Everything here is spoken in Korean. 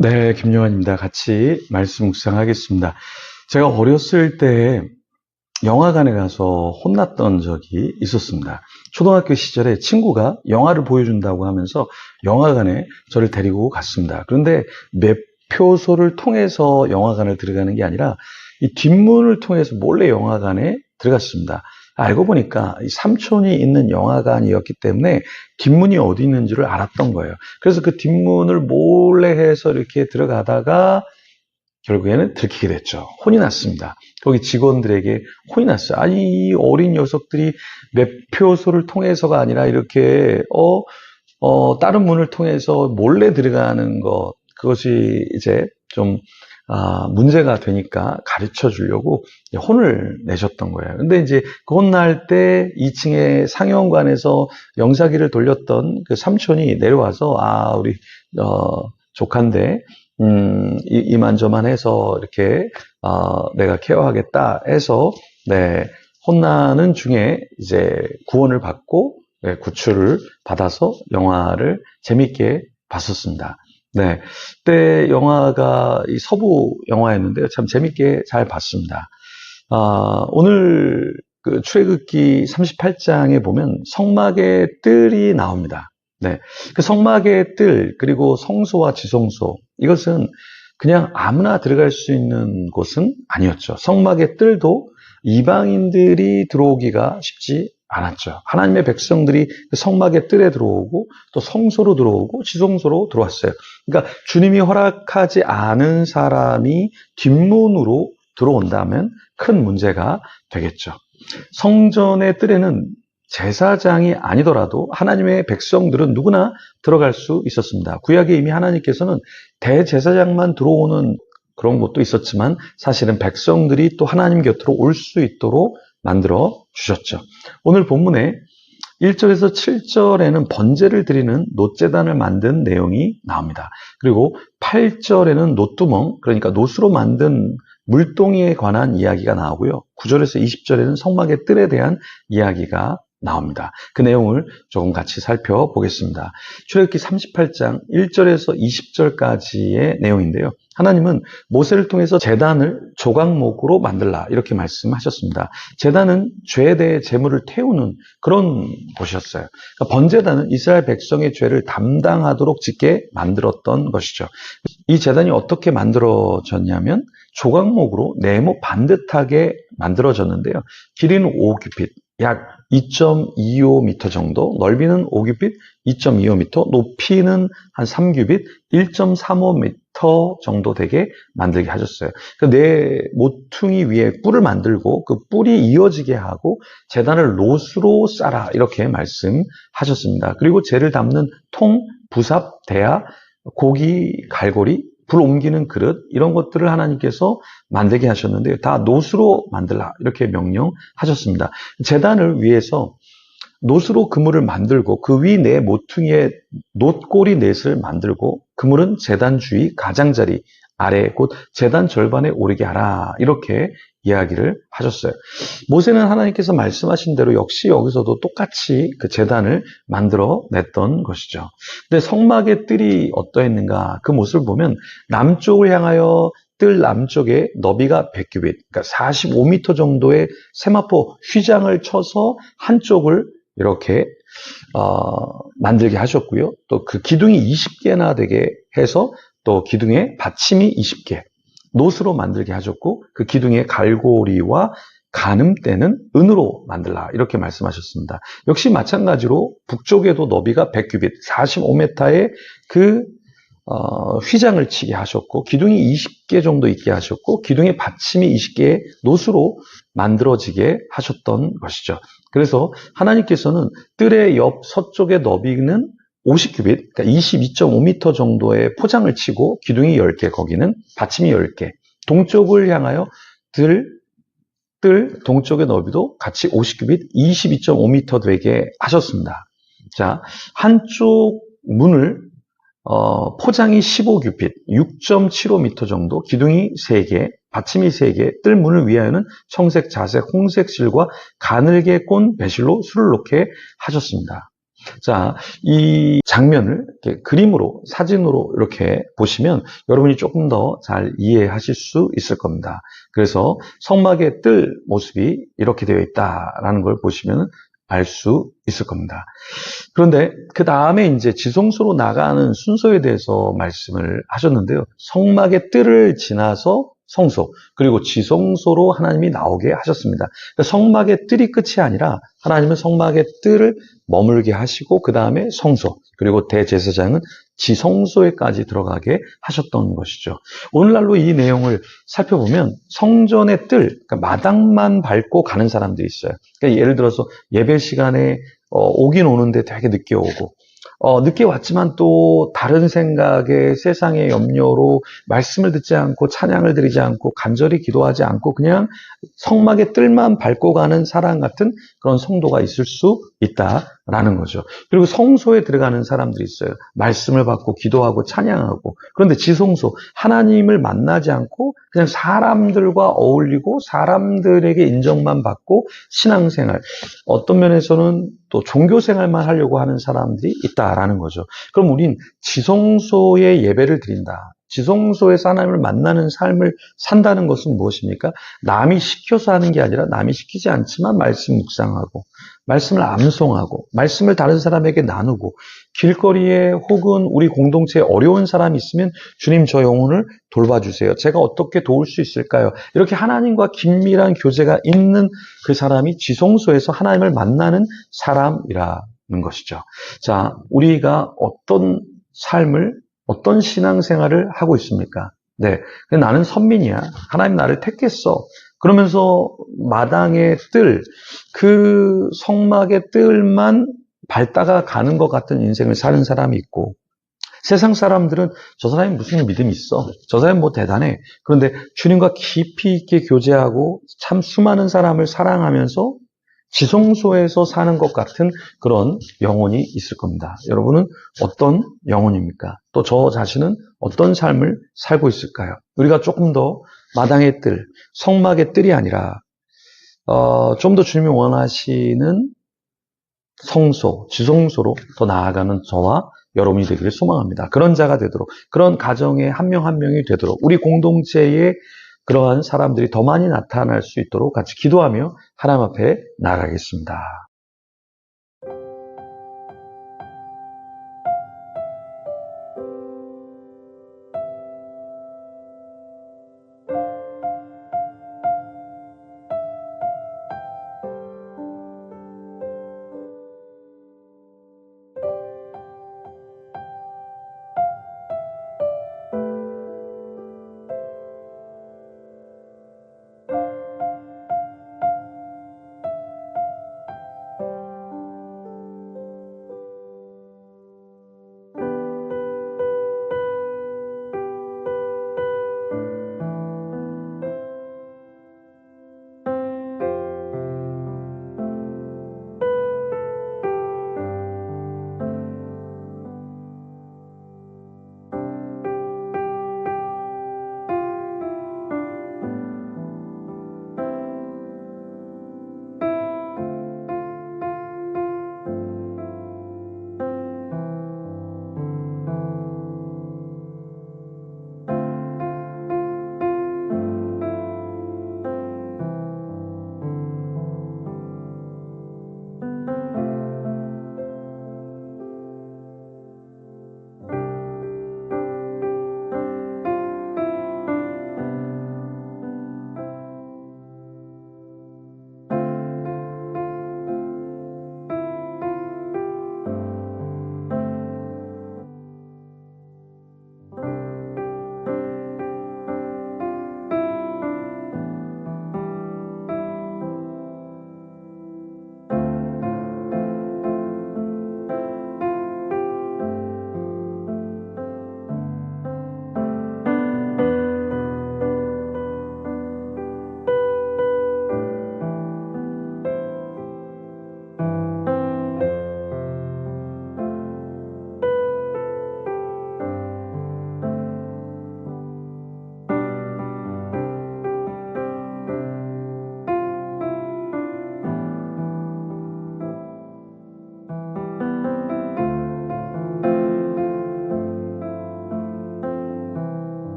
네, 김용환입니다. 같이 말씀 묵상하겠습니다. 제가 어렸을 때 영화관에 가서 혼났던 적이 있었습니다. 초등학교 시절에 친구가 영화를 보여준다고 하면서 영화관에 저를 데리고 갔습니다. 그런데 매표소를 통해서 영화관을 들어가는 게 아니라 이 뒷문을 통해서 몰래 영화관에 들어갔습니다. 알고 보니까 이 삼촌이 있는 영화관이었기 때문에 뒷문이 어디 있는지를 알았던 거예요. 그래서 그 뒷문을 몰래 해서 이렇게 들어가다가 결국에는 들키게 됐죠. 혼이 났습니다. 거기 직원들에게 혼이 났어요. 아니, 이 어린 녀석들이 매표소를 통해서가 아니라 이렇게, 어, 어, 다른 문을 통해서 몰래 들어가는 것, 그것이 이제 좀, 아, 문제가 되니까 가르쳐 주려고 혼을 내셨던 거예요. 근데 이제 그 혼날 때 2층에 상영관에서 영사기를 돌렸던 그 삼촌이 내려와서, 아, 우리, 어, 조카인데, 음, 이, 이만저만 해서 이렇게, 어, 내가 케어하겠다 해서, 네, 혼나는 중에 이제 구원을 받고, 네, 구출을 받아서 영화를 재밌게 봤었습니다. 네. 그때 영화가 이 서부 영화였는데요. 참 재밌게 잘 봤습니다. 아, 오늘 그 출애굽기 38장에 보면 성막의 뜰이 나옵니다. 네. 그 성막의 뜰, 그리고 성소와 지성소, 이것은 그냥 아무나 들어갈 수 있는 곳은 아니었죠. 성막의 뜰도 이방인들이 들어오기가 쉽지 않았죠. 하나님의 백성들이 그 성막의 뜰에 들어오고 또 성소로 들어오고 지성소로 들어왔어요. 그러니까 주님이 허락하지 않은 사람이 뒷문으로 들어온다면 큰 문제가 되겠죠. 성전의 뜰에는 제사장이 아니더라도 하나님의 백성들은 누구나 들어갈 수 있었습니다. 구약에 이미 하나님께서는 대제사장만 들어오는 그런 것도 있었지만 사실은 백성들이 또 하나님 곁으로 올 수 있도록 만들어 주셨죠. 오늘 본문에 1절에서 7절에는 번제를 드리는 노재단을 만든 내용이 나옵니다. 그리고 8절에는 노뚜멍, 그러니까 노수로 만든 물동이에 관한 이야기가 나오고요. 9절에서 20절에는 성막의 뜰에 대한 이야기가 나옵니다. 그 내용을 조금 같이 살펴보겠습니다. 출애굽기 38장 1절에서 20절까지의 내용인데요. 하나님은 모세를 통해서 재단을 조각목으로 만들라 이렇게 말씀하셨습니다. 재단은 죄에 대해 재물을 태우는 그런 곳이었어요. 그러니까 번제단은 이스라엘 백성의 죄를 담당하도록 짓게 만들었던 것이죠. 이 재단이 어떻게 만들어졌냐면 조각목으로 네모 반듯하게 만들어졌는데요. 길이는 5규빗, 약 2.25m 정도, 넓이는 5규빗, 2.25m, 높이는 한 3규빗, 1.35m 정도 되게 만들게 하셨어요. 그네 모퉁이 위에 뿔을 만들고 그 뿔이 이어지게 하고 재단을 노수로 쌓아 이렇게 말씀하셨습니다. 그리고 재를 담는 통, 부삽, 대야, 고기, 갈고리, 불 옮기는 그릇 이런 것들을 하나님께서 만들게 하셨는데 다 노수로 만들라 이렇게 명령하셨습니다. 재단을 위해서 노수로 그물을 만들고 그위네 모퉁이에 놋꼬리 넷을 만들고 그물은 재단 주위 가장자리 아래 곧 재단 절반에 오르게 하라 이렇게 이야기를 하셨어요. 모세는 하나님께서 말씀하신 대로 역시 여기서도 똑같이 그 재단을 만들어 냈던 것이죠. 근데 성막의 뜰이 어떠했는가 그 모습을 보면 남쪽을 향하여 뜰 남쪽에 너비가 100규빗, 그러니까 45m 정도의 세마포 휘장을 쳐서 한쪽을 이렇게 어, 만들게 하셨고요. 또 그 기둥이 20개나 되게 해서 또 기둥에 받침이 20개, 노스로 만들게 하셨고 그 기둥의 갈고리와 가늠대는 은으로 만들라 이렇게 말씀하셨습니다. 역시 마찬가지로 북쪽에도 너비가 100규빗, 45m의 그 어, 휘장을 치게 하셨고 기둥이 20개 정도 있게 하셨고 기둥의 받침이 20개의 노수로 만들어지게 하셨던 것이죠. 그래서 하나님께서는 뜰의 옆 서쪽의 너비는 50규빗, 그러니까 22.5m 정도의 포장을 치고 기둥이 10개, 거기는 받침이 10개. 동쪽을 향하여 들, 뜰 동쪽의 너비도 같이 50규빗, 22.5m 되게 하셨습니다. 자, 한쪽 문을 어, 포장이 15규빗, 6.75m 정도, 기둥이 3개, 받침이 3개, 뜰 문을 위하여는 청색, 자색, 홍색 실과 가늘게 꼰 배실로 술을 놓게 하셨습니다. 자, 이 장면을 그림으로, 사진으로 이렇게 보시면 여러분이 조금 더 잘 이해하실 수 있을 겁니다. 그래서 성막의 뜰 모습이 이렇게 되어 있다라는 걸 보시면 알 수 있을 겁니다. 그런데 그 다음에 이제 지성소로 나가는 순서에 대해서 말씀을 하셨는데요. 성막의 뜰을 지나서 성소, 그리고 지성소로 하나님이 나오게 하셨습니다. 그러니까 성막의 뜰이 끝이 아니라 하나님은 성막의 뜰을 머물게 하시고 그 다음에 성소, 그리고 대제사장은 지성소에까지 들어가게 하셨던 것이죠. 오늘날로 이 내용을 살펴보면 성전의 뜰, 그러니까 마당만 밟고 가는 사람들이 있어요. 그러니까 예를 들어서 예배 시간에 어, 오긴 오는데 되게 늦게 오고 어, 늦게 왔지만 또 다른 생각에 세상의 염려로 말씀을 듣지 않고 찬양을 드리지 않고 간절히 기도하지 않고 그냥 성막의 뜰만 밟고 가는 사람 같은 그런 성도가 있을 수 있다 라는 거죠. 그리고 성소에 들어가는 사람들이 있어요. 말씀을 받고 기도하고 찬양하고 그런데 지성소 하나님을 만나지 않고 그냥 사람들과 어울리고 사람들에게 인정만 받고 신앙생활 어떤 면에서는 또 종교생활만 하려고 하는 사람들이 있다라는 거죠. 그럼 우린 지성소에 예배를 드린다. 지성소에서 하나님을 만나는 삶을 산다는 것은 무엇입니까? 남이 시켜서 하는 게 아니라 남이 시키지 않지만 말씀 묵상하고 말씀을 암송하고 말씀을 다른 사람에게 나누고 길거리에 혹은 우리 공동체에 어려운 사람이 있으면 주님 저 영혼을 돌봐주세요. 제가 어떻게 도울 수 있을까요? 이렇게 하나님과 긴밀한 교제가 있는 그 사람이 지성소에서 하나님을 만나는 사람이라는 것이죠. 자, 우리가 어떤 삶을 어떤 신앙생활을 하고 있습니까? 네. 나는 선민이야. 하나님 나를 택했어. 그러면서 마당의 뜰, 그 성막의 뜰만 밟다가 가는 것 같은 인생을 사는 사람이 있고, 세상 사람들은 저 사람이 무슨 믿음이 있어. 저 사람이 뭐 대단해. 그런데 주님과 깊이 있게 교제하고 참 수많은 사람을 사랑하면서 지성소에서 사는 것 같은 그런 영혼이 있을 겁니다. 여러분은 어떤 영혼입니까? 또 저 자신은 어떤 삶을 살고 있을까요? 우리가 조금 더 마당의 뜰, 성막의 뜰이 아니라 어, 좀 더 주님이 원하시는 성소, 지성소로 더 나아가는 저와 여러분이 되기를 소망합니다. 그런 자가 되도록, 그런 가정의 한 명한 명이 되도록, 우리 공동체에 그러한 사람들이 더 많이 나타날 수 있도록 같이 기도하며 하나님 앞에 나아가겠습니다.